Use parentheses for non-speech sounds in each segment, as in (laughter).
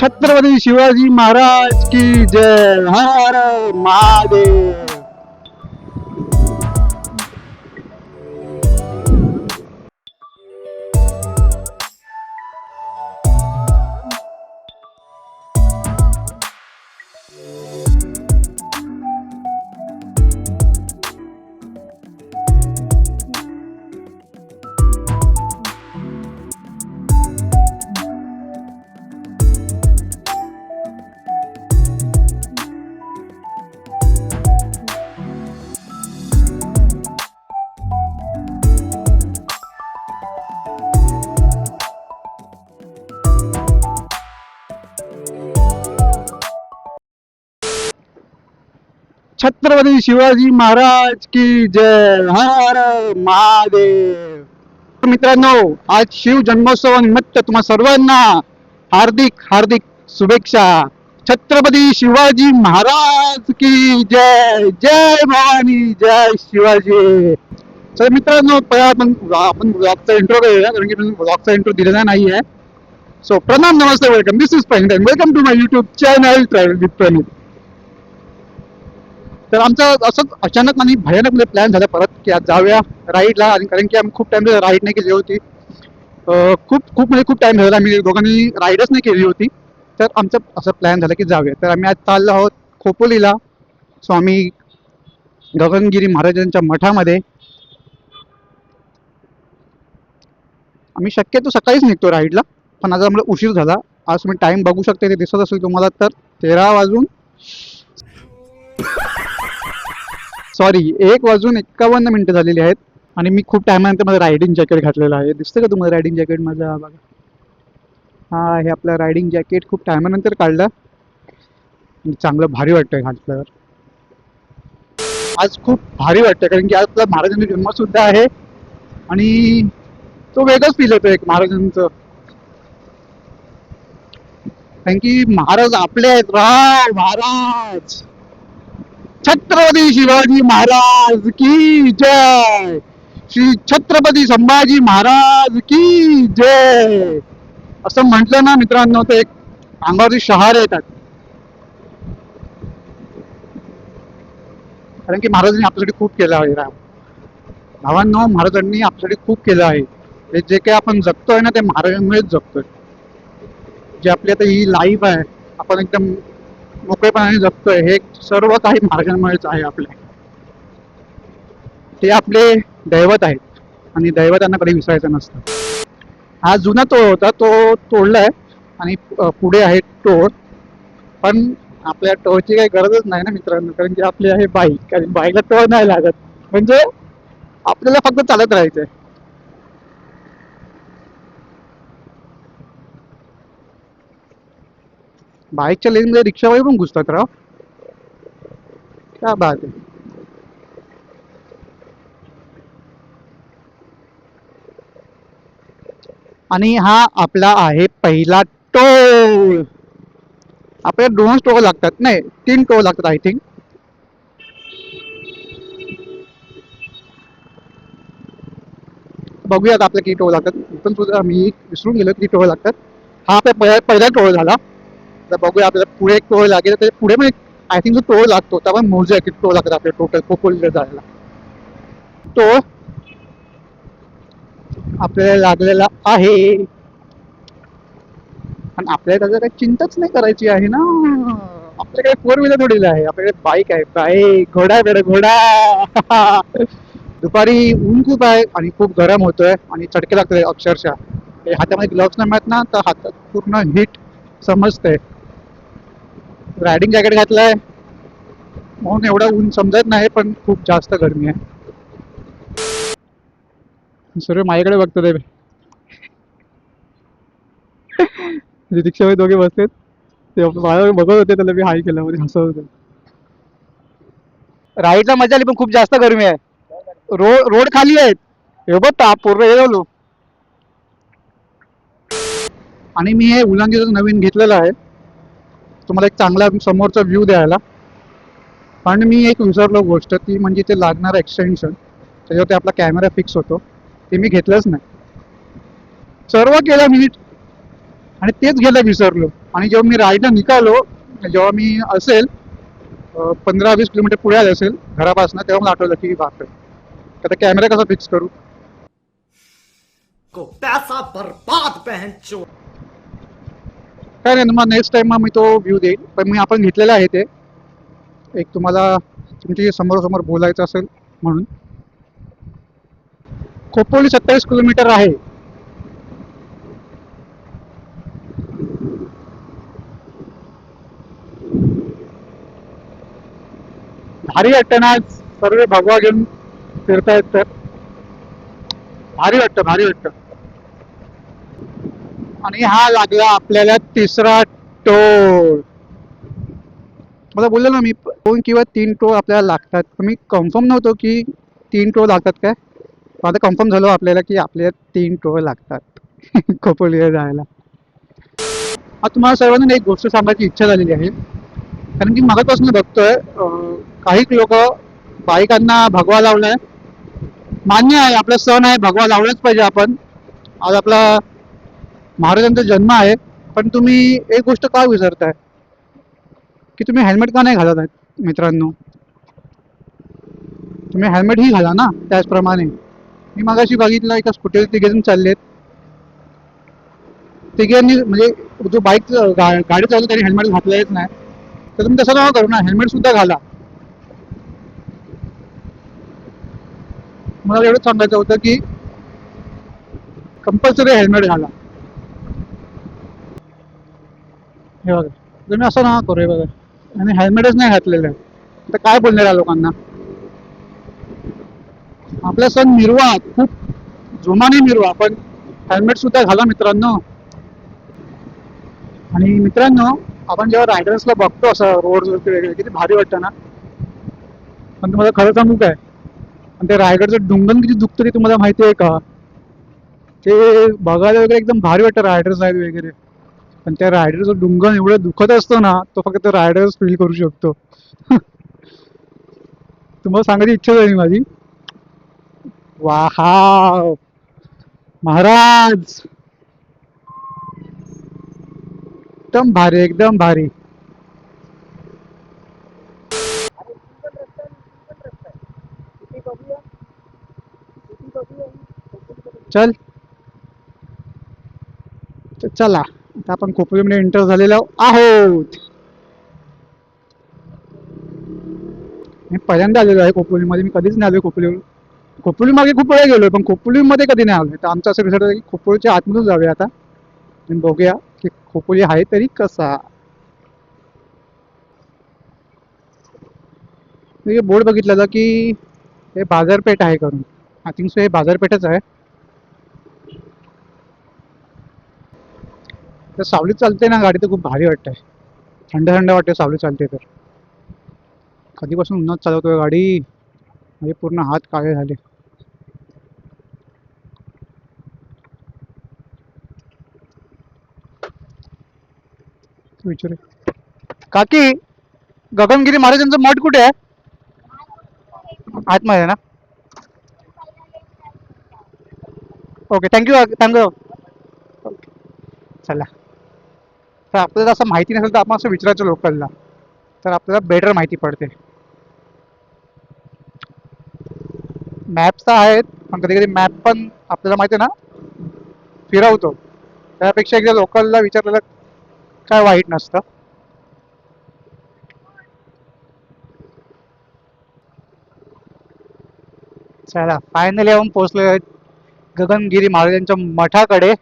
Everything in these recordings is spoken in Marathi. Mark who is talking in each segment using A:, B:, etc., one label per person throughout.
A: छत्रपती शिवाजी महाराज की जय. हर हर महादेव. छत्रपती शिवाजी महाराज की जय. हर महादेव. मित्रांनो आज शिव जन्मोत्सवानिमित्त तुम्हा सर्वांना हार्दिक हार्दिक शुभेच्छा. छत्रपती शिवाजी महाराज की जय. जय भवानी जय शिवाजी. तर मित्रांनो आपण आपण ब्लॉगचा इंट्रो करूया कारण की ब्लॉगचा इंट्रो दिलेला नाही आहे. सो प्रणाम नमस्ते welcome this is Praveen welcome to my YouTube channel travel with Pranit तर आमचं असंच अचानक आणि भयानक म्हणजे प्लॅन झाला परत की आज जाऊया राईडला आणि कारण की आम्ही खूप टाइम राईड नाही केली होती. खूप खूप म्हणजे खूप टाइम झाला. आम्ही दोघांनी राईडच नाही केली होती. तर आमचं असं प्लॅन झालं की जाऊया. तर आम्ही आज चाललो आहोत खोपोलीला. स्वामी गगनगिरी महाराजांच्या मठामध्ये. आम्ही शक्यतो सकाळीच निघतो राईडला पण आज आम्हाला उशीर झाला. आज तुम्ही टाइम बघू शकते ते दिसत असेल तुम्हाला तर तेरा वाजून सॉरी एक वाजून एक्कावन्न मिनिटं झालेली आहेत आणि मी खूप टायमानंतर माझं रायडिंग जॅकेट घातलेलं आहे. दिसतं का तुम्हाला रायडिंग जॅकेट माझं? बघा. हा हे आपलं रायडिंग जॅकेट खूप टायमानंतर काढलं. चांगलं भारी वाटतंय घातल्यावर आज खूप भारी वाटतंय कारण की आज आपला महाराजांचा जन्मसुद्धा आहे. आणि तो वेगळाच फील येतो एक महाराजांचं. कारण की महाराज आपले आहेत. राव महाराज! छत्रपती शिवाजी महाराज की जय. श्री छत्रपती संभाजी महाराज की जय. असं म्हटलं ना मित्रांनो ते एक अंगावरती शहार येतात. कारण की महाराजांनी आपल्यासाठी खूप केलं आहे राम. भावांनो महाराजांनी आपल्यासाठी खूप केलं आहे. हे जे काही आपण जगतोय ना ते महाराजांमुळेच जगतोय. जे आपली आता ही लाईफ आहे आपण एकदम मोकळेपणाने जगतोय हे सर्व काही मार्गांमुळेच आहे आपले. ते आपले दैवत आहेत आणि दैवतांना कधी विसरायचं नसतं. हा जुना तोळ होता तो तोडलाय आणि पुढे आहे टोळ. पण आपल्या टोळची काही गरजच नाही ना मित्रांनो कारण की आपली आहे बाईक कारण बाईकला टोळ नाही लागत. म्हणजे आपल्याला फक्त चालत राहायचंय. बाईकच्या लेन मध्ये रिक्षावाले पण घुसतात राव. क्या बात आहे. आणि हा आपला आहे पहिला टोल. आपल्याला दोनच टोल लागतात नाही तीन टोल लागतात आय थिंक बघूयात आपल्या किती टोळ लागतात. मी पण सुद्धा मी विसरून गेलो किती टोळ लागतात. हा आपला पहिला पहिला झाला. तर बघूया आपल्याला पुढे एक टोळ लागेल. तर पुढे पण आय थिंक जो टोळ लागतो. त्यामुळे आपण मोजूया किती टोळ लागतात आपल्या टोटल खोपोलीला जायला. टोळ आपल्याला लागलेला आहे. आणि आपल्याला त्याचं काही चिंताच नाही करायची आहे ना. आपल्याकडे फोर व्हीलर थोडी आहे. आपल्याकडे बाईक आहे. बाईक घोडा आहे घोडा. (laughs) दुपारी ऊन खूप आहे आणि खूप गरम होतोय आणि चटके लागतोय अक्षरशः. हातामध्ये ग्लव्स नाही मिळत ना तर हातात पूर्ण हीट समजतंय. रायडिंग जॅकेट घातलंय. म्हणून एवढं ऊन समजत नाही पण खूप जास्त गरमी आहे. सर्व माझ्याकडे बघतो ते. रिक्षामध्ये दोघे बसलेत. ते माझ्यावर बघत होते त्याला मी हाय केलं मध्ये हसत होते. राईडला मजा आली पण खूप जास्त गरमी आहे. रोड रोड खाली आहेत. हे बघ ताप पूर्ण हे झालो. आणि मी हे उलांगीचं नवीन घेतलेलं आहे. तुम्हाला एक चांगला समोरचा व्ह्यू द्यायला. पण मी एक विसरलो गोष्ट ती म्हणजे ते लागणारं एक्सटेन्शन त्याच्यावरती आपला कॅमेरा फिक्स होतो. ते मी घेतलंच नाही. सर्व केलं मी. आणि तेच गेलं विसरलो. आणि जेव्हा मी राईडला निघालो जेव्हा मी असेल पंधरा वीस किलोमीटर पुढे आले असेल घरापासून तेव्हा मला आठवलं की बापरे आता कॅमेरा कसा फिक्स करू?
B: को पैसा बर्बाद पहन
A: काय नाही मग नेक्स्ट टाइम मग मी तो व्ह्यू देईल. पण मी आपण घेतलेला आहे ते. एक तुम्हाला तुमची समोरासमोर बोलायचं असेल म्हणून. खोपोली सत्तावीस किलोमीटर आहे. भारी वाटतं ना आज? सर्व भगवा घेऊन फिरतायत तर. भारी वाटतं भारी वाटतं. आणि हा लागला आपल्याला तिसरा टोल मला बोललो ना मी दोन किंवा तीन टोल आपल्याला लागतात. मी कन्फर्म नव्हतो की तीन टोल लागतात काय. आता कन्फर्म झालो आपल्याला की आपल्याला तीन टोळ लागतात. (laughs) खोपोलीला जायला. आता तुम्हाला सर्वांना एक गोष्ट सांगायची इच्छा झालेली आहे. कारण की मगापासून बघतोय काही लोक बाईकांना भगवा लावलाय. मान्य आहे आपला सण आहे भगवा लावलाच पाहिजे आपण. आज आपला महाराजांचा जन्म आहे पण तुम्ही एक गोष्ट का विसरताय? की तुम्ही हेल्मेट का नाही घालत आहेत मित्रांनो? तुम्ही हेल्मेट ही घाला ना त्याचप्रमाणे. मी मागाशी बघितलं एका स्कूटीवर तिघे चालले चाललेत. तिघांनी म्हणजे जो बाईक गाडी चालू त्याने हेल्मेट घातलेलंच नाही. तर तुम्ही तसं नका करू ना हेल्मेट सुद्धा घाला. मला एवढंच सांगायचं होतं की कंपल्सरी हेल्मेट घाला. हे बघा. तुम्ही असं ना करू हे बघा. आणि हेल्मेटच नाही घातलेलं. आहे तर काय बोलणार या लोकांना? आपला सण निर्वाह खूप जोमाने मिरवा पण हेल्मेट सुद्धा घाला मित्रांनो. आणि मित्रांनो आपण जेव्हा रायडर्सला बघतो असं रोडवरती वगैरे किती भारी वाटतं ना? पण तुम्हाला खरं सांगू काय? आणि ते रायगडचं डुंगन किती दुखतं ते तुम्हाला माहिती आहे का? ते बघायला वगैरे एकदम भारी वाटतं रायडर्स आहेत वगैरे. पण त्या रायडरचं डुंगन एवढं दुखत असतं ना तो फक्त रायडरच फील करू शकतो. (laughs) तुम्हाला सांगायची इच्छा झाली माझी? वाहा महाराज! एकदम भारी एकदम भारी. चल. चला. आता आपण खोपोलीमध्ये एंटर झालेलो आहोत. मी पहिल्यांदा आलेलो आहे खोपोलीमध्ये मी कधीच नाही आलो खोपोली खोपोली मागे खूप वेळा गेलो पण खोपोलीमध्ये कधी नाही आलो तर आमचं असं विचार की खोपोलीच्या आतमधून जाऊया आता. आणि बघूया की खोपोली आहे तरी कसा. मी बोर्ड बघितलं की हे बाजारपेठ आहे करून. आय थिंक सो हे बाजारपेठच आहे. तर सावलीत चालते ना गाडी तर खूप भारी वाटते थंड थंड वाटते सावली चालते तर. कधीपासून उन्हात चालवतोय गाडी? म्हणजे पूर्ण हात काळे झाले. विचारू. काकी गगनगिरी महाराजांचं मठ कुठे आहे? आतमध्ये ना? ओके थँक्यू थँक्यू चला. तर आपल्याला असं माहिती नसेल तर आपण असं विचारायचं लोकलला तर आपल्याला बेटर माहिती पडते. मॅप्स तर आहेत पण कधी कधी मॅप पण आपल्याला माहिती आहे ना फिरवतो. त्यापेक्षा एकदा लोकलला विचारलेलं काय वाईट नसतं. चला फायनली आपण पोहोचलोय गगनगिरी महाराजांच्या मठाकडे.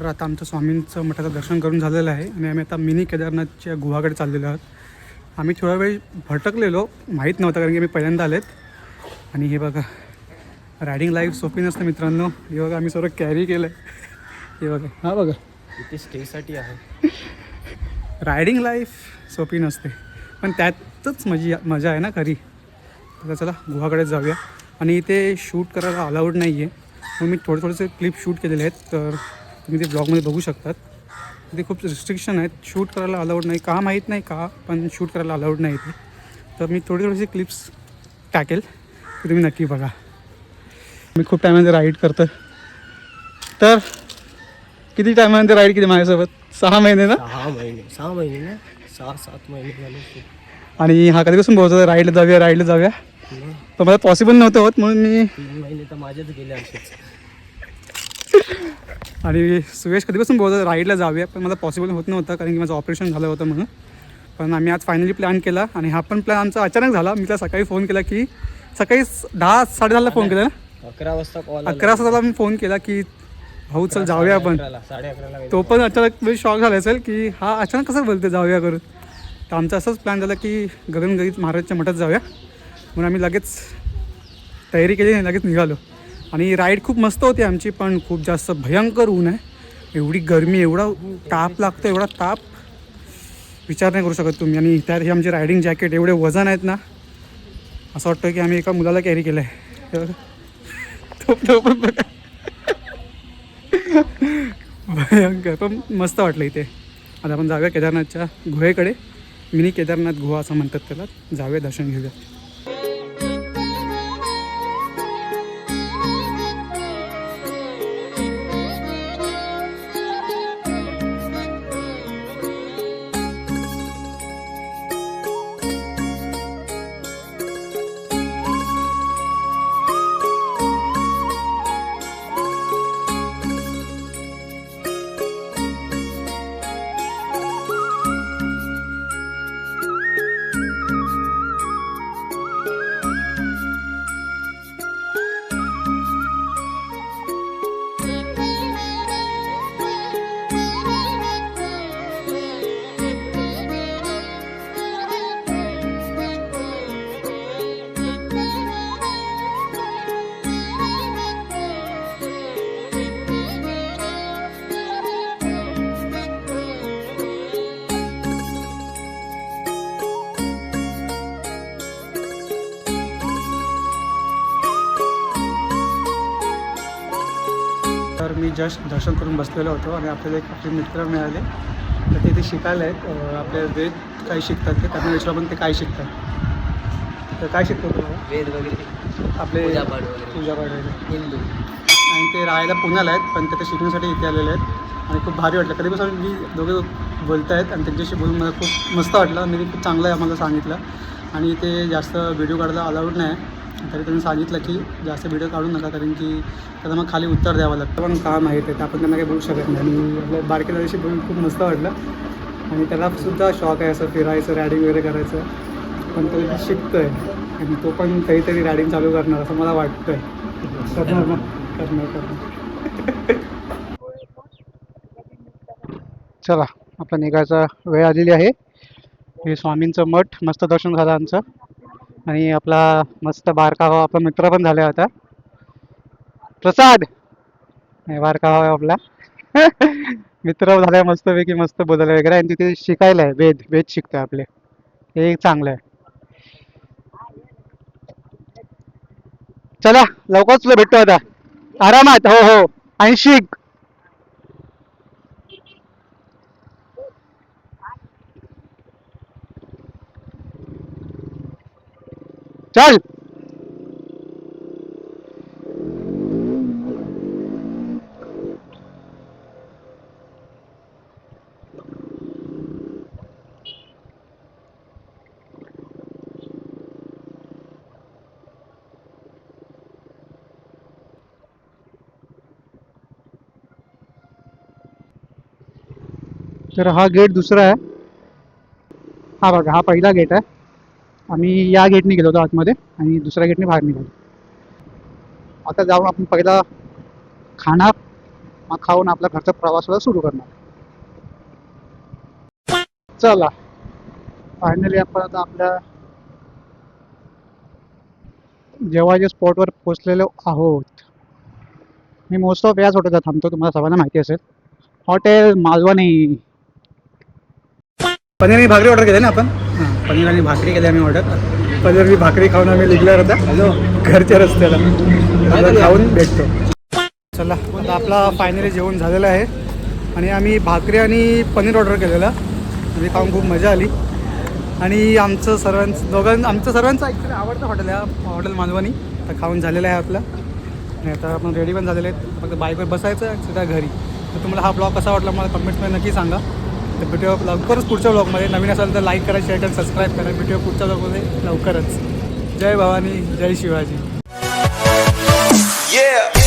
A: तर आता आमचं स्वामींचं मठाचं दर्शन करून झालेलं आहे आणि आम्ही आता मिनी केदारनाथच्या गुहाकडे चाललेलो आहोत. आम्ही थोडा वेळ भटकलेलो माहीत नव्हतं कारण की मी पहिल्यांदा आलेत. आणि हे बघा रायडिंग लाईफ सोपी नसते मित्रांनो. हे बघा आम्ही सर्व कॅरी केलं आहे हे बघा हा बघा.
C: इथे स्टेसाठी आहे.
A: रायडिंग लाईफ सोपी नसते. पण त्यातच मजी मजा आहे ना खरी. तर चला गुहाकडे जाऊया. आणि इथे शूट करायला अलाउड नाही आहे मग मी थोडे थोडेसे क्लिप शूट केलेले आहेत तर तुम्ही ते ब्लॉगमध्ये बघू शकतात. इथे खूप रिस्ट्रिक्शन आहेत. शूट करायला अलाउड नाही. का माहीत नाही का पण शूट करायला अलाउड नाही इथे. तर मी थोडे थोडेसे क्लिप्स टाकेल. ते तुम्ही नक्की बघा. मी खूप टायमामध्ये राईड करतो तर किती टायमामध्ये राईड केली माझ्यासोबत? सहा महिने ना?
C: सहा महिने. सहा महिने ना? सहा सात महिने झाले
A: आणि हा कधीपासून बोलतो राईडला जाऊया राईडला जाऊया. पण मला पॉसिबल नव्हतं होत म्हणून मी
C: महिने तर माझ्याच गेले असेच. (laughs)
A: आणि सुयश कधीपासून बोलतो राईडला जाऊया पण मला पॉसिबल होत नव्हतं कारण की माझं ऑपरेशन झालं होतं म्हणून. पण आम्ही आज फायनली प्लॅन केला आणि हा पण प्लॅन आमचा अचानक झाला. मी त्याला सकाळी फोन केला की सकाळी दहा साडेदहाला फोन केला ना?
C: अकरा वाजता कॉल
A: अकरा वाजता मी फोन केला की भाऊ चल जाऊया आपण. तो पण अचानक म्हणजे शॉक झाला असेल की हा अचानक कसं बोलते जाऊया करून? तर आमचा असंच प्लॅन झाला की गगनगरीत महाराजच्या मठात जाऊया. म्हणून आम्ही लगेच तयारी केली आणि लगेच निघालो. आणि राईड खूप मस्त होती आमची पण खूप जास्त भयंकर ऊन आहे. एवढी गरमी एवढा ताप लागतो एवढा ताप. विचार नाही करू शकत तुम्ही. आणि त्यात हे आमचे रायडिंग जॅकेट एवढे वजन आहेत ना असं वाटतं की आम्ही एका मुलाला कॅरी केलं आहे भयंकर पण मस्त वाटलं इथे. आता आपण जाऊया केदारनाथच्या गुहेकडे. मिनी केदारनाथ गुहा असं म्हणतात त्याला. जाऊया दर्शन घेऊया. मी जस्ट दर्शन करून बसलेलो होतो आणि आपल्याला एक आपले मित्र मिळाले. तर ते इथे शिकायला आहेत. आपले वेद काय शिकतात ते त्यांना विचारू आपण ते काय शिकतात. तर काय शिकतो तुम्हाला
C: वेद वगैरे.
A: आपले
C: पूजापाठ वगैरे. हिंदू.
A: आणि ते राहायला पुण्याला आहेत पण ते ते शिकण्यासाठी इथे आलेले आहेत. आणि खूप भारी वाटलं. कधीपासून मी दोघे बोलत आहेत आणि त्यांच्याशी बोलून मला खूप मस्त वाटलं. आणि त्यांनी खूप चांगलं आहे आम्हाला सांगितलं. आणि ते जास्त व्हिडिओ काढायला अलाउड नाही. तरी त्यांनी सांगितलं की जास्त व्हिडिओ काढू नका कारण की त्याला मग खाली उत्तर द्यावं लागतं. पण काम आहे ते तर आपण त्यांना काही बोलू शकत नाही. आणि आपल्या बारक्या दादाशी बोलून खूप मस्त वाटलं. आणि त्याला सुद्धा शॉक आहे असं फिरायचं रॅडिंग वगैरे करायचं. पण तो इथे शिकतोय. आणि तो पण काहीतरी रॅडिंग चालू करणार असं मला वाटतंय. करणार ना? करणार करणार. चला आपला निघायचा वेळ आलेली आहे. हे स्वामींचं मठ मस्त दर्शन झालं आमचं. आणि आपला मस्त बारका आपला मित्र पण झाला आता प्रसाद! हे बारका आपला. (laughs) मित्र झालाय मस्तपैकी मस्त बोलायला वगैरे. आणि तिथे शिकायला आहे वेद वेद शिकतोय आपले. हे चांगलं आहे. चला लवकरच तुला भेटतो आता. आरामात हो हो. आणि शिक चल। हा गेट दुसरा आहे. हा बघा हा पहिला गेट आहे. आम्ही या गेटने गेलो होतो आतमध्ये आणि दुसऱ्या गेटने बाहेर निघालो. आता जाऊन आपण पहिला खाणार मग खाऊन आपला घरचा प्रवास सुरू करणार. चला फायनली आपण आता आपल्या जेवायच्या स्पॉटवर पोचलेलो आहोत मी मोस्ट ऑफ याच हॉटेलला थांबतो तुम्हाला सर्वांना माहिती असेल. हॉटेल मालवणी. पनीर भाकरी ऑर्डर केली ना आपण? पनीर आणि भाकरी केली आम्ही ऑर्डर पनीर आणि भाकरी खाऊन आम्ही निघल्यावर आता हॅलो. घरच्या रस्त्याला. खाऊन भेटतो. चला आता आपला फायनली जेवण झालेलं आहे. आणि आम्ही भाकरी आणि पनीर ऑर्डर केलेलं. आणि खाऊन खूप मजा आली. आणि आमचं सर्वांचं दोघां आमचं सर्वांचं ॲक्च्युली आवडतं हॉटेल आहे. हॉटेल मालवणी. तर खाऊन झालेलं आहे आपलं. आणि आता आपण रेडी पण झालेले आहेत. फक्त बाईकवर बसायचं सीधा घरी. तर तुम्हाला हा ब्लॉग कसा वाटला मला कमेंट्समध्ये नक्की सांगा. तर भेटूया लवकरच पुढच्या ब्लॉगमध्ये नवीन असेल तर लाईक करा शेअर करा सबस्क्राईब करा. भेटूया पुढच्या ब्लॉगमध्ये लवकरच. जय भवानी जय शिवाजी.
D: Yeah.